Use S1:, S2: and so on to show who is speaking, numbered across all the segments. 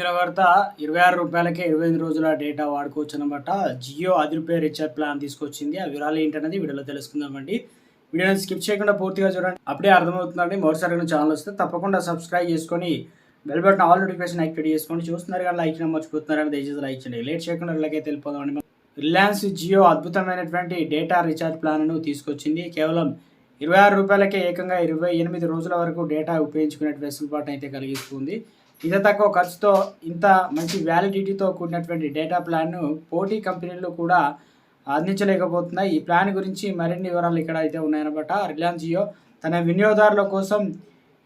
S1: అందిన వార్త ఇరవై ఆరు రూపాయలకే ఇరవై ఎనిమిది రోజుల డేటా వాడుకోవచ్చు అనమాట జియో రూపాయ రీఛార్జ్ ప్లాన్ తీసుకొచ్చింది. ఆ వివరాలు ఏంటనేది వీడియోలో తెలుసుకుందామండి. వీడియోని స్కిప్ చేయకుండా పూర్తిగా చూడండి. అప్పుడే అర్థమవుతుందండి. మరోసారి ఛానల్ వస్తే తప్పకుండా సబ్స్క్రైబ్ చేసుకొని bell button all notification activate చేసుకొని చూస్తున్నారు కానీ లైక్ మర్చిపోతున్నారని దయచేసి లైక్ చేయండి. లేట్ చేయకుండా ఇలాగే తెలిపోదామండి రిలయన్స్ జియో అద్భుతమైనటువంటి డేటా రీఛార్జ్ ప్లాన్ను తీసుకొచ్చింది. కేవలం ఇరవై ఆరు రూపాయలకే ఏకంగా ఇరవై ఎనిమిది రోజుల వరకు డేటా ఉపయోగించుకునే వెసులుబాటు అయితే కలిగిస్తుంది. ఇంత తక్కువ ఖర్చుతో ఇంత మంచి వ్యాలిడిటీతో కూడినటువంటి డేటా ప్లాన్ను పోటీ కంపెనీలు కూడా అందించలేకపోతున్నాయి. ఈ ప్లాన్ గురించి మరిన్ని వివరాలు ఇక్కడ అయితే ఉన్నాయన్నమాట. రిలయన్స్ జియో తన వినియోగదారుల కోసం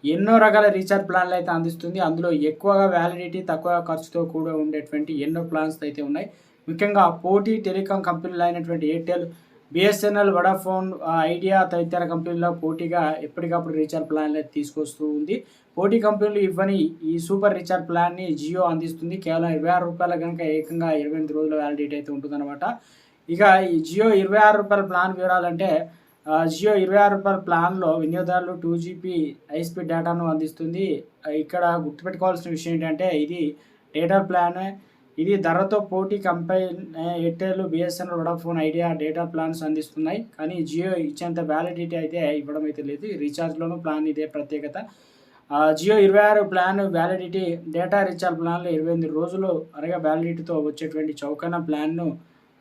S1: ఎన్నో రకాల రీఛార్జ్ ప్లాన్లు అయితే అందిస్తుంది. అందులో ఎక్కువగా వ్యాలిడిటీ తక్కువ ఖర్చుతో కూడా ఉండేటువంటి ఎన్నో ప్లాన్స్ అయితే ఉన్నాయి. ముఖ్యంగా పోటీ టెలికాం కంపెనీలు అయినటువంటి ఎయిర్టెల్ బిఎస్ఎన్ఎల్ వడాఫోన్ ఐడియా తదితర కంపెనీల్లో పోటీగా ఎప్పటికప్పుడు రీఛార్జ్ ప్లాన్లు తీసుకొస్తూ ఉంది. పోటీ కంపెనీలు ఇవ్వని ఈ సూపర్ రీఛార్జ్ ప్లాన్ని జియో అందిస్తుంది. కేవలం ఇరవై ఆరు రూపాయల కనుక ఏకంగా ఇరవై ఎనిమిది రోజుల వ్యాలిడిటీ అయితే ఉంటుందన్నమాట. ఇక ఈ జియో ఇరవై ఆరు రూపాయల ప్లాన్ వివరాలంటే జియో ఇరవై ఆరు రూపాయల ప్లాన్లో వినియోగదారులు టూ జీబీ హైస్పీడ్ డేటాను అందిస్తుంది. ఇక్కడ గుర్తుపెట్టుకోవాల్సిన విషయం ఏంటంటే ఇది డేటా ప్లాన్. ఇది ధరతో పోటీ company Airtel BSNL Vodafone Idea data plans అందిస్తున్నాయి. కానీ జియో ఇచ్చేంత వ్యాలిడిటీ అయితే ఇవ్వడం అయితే లేదు. రీఛార్జ్లోనూ ప్లాన్ ఇదే ప్రత్యేకత. జియో ఇరవై ఆరు ప్లాన్ వ్యాలిడిటీ డేటా రీఛార్జ్ ప్లాన్లు ఇరవై ఎనిమిది రోజులు అనగా వ్యాలిడిటీతో వచ్చేటువంటి చౌకైన ప్లాన్ను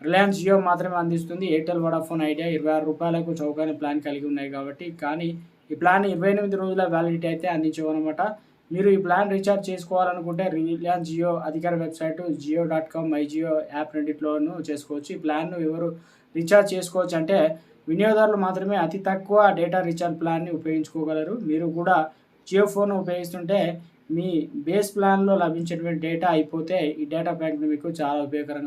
S1: రిలయన్స్ జియో మాత్రమే అందిస్తుంది. ఎయిర్టెల్ వడాఫోన్ ఐడియా ఇరవై ఆరు రూపాయలకు చౌకైన ప్లాన్ కలిగి ఉన్నాయి కాబట్టి. కానీ ఈ ప్లాన్ ఇరవై ఎనిమిది రోజుల వ్యాలిడిటీ అయితే అందించవన్నమాట. మీరు ఈ ప్లాన్ రీఛార్జ్ చేసుకోవాలనుకుంటే రిలయన్స్ జియో అధికార website Jio dot com my Jio app రెండిట్లోనూ చేసుకోవచ్చు. ఈ ప్లాన్ను ఎవరు రీఛార్జ్ చేసుకోవచ్చు అంటే వినియోగదారులు మాత్రమే అతి తక్కువ డేటా రీఛార్జ్ ప్లాన్ని ఉపయోగించుకోగలరు. మీరు కూడా జియో ఫోన్ ఉపయోగిస్తుంటే మీ బేస్ ప్లాన్లో లభించేటువంటి డేటా అయిపోతే ఈ డేటా ప్యాక్ మీకు చాలా ఉపయోగకరంగా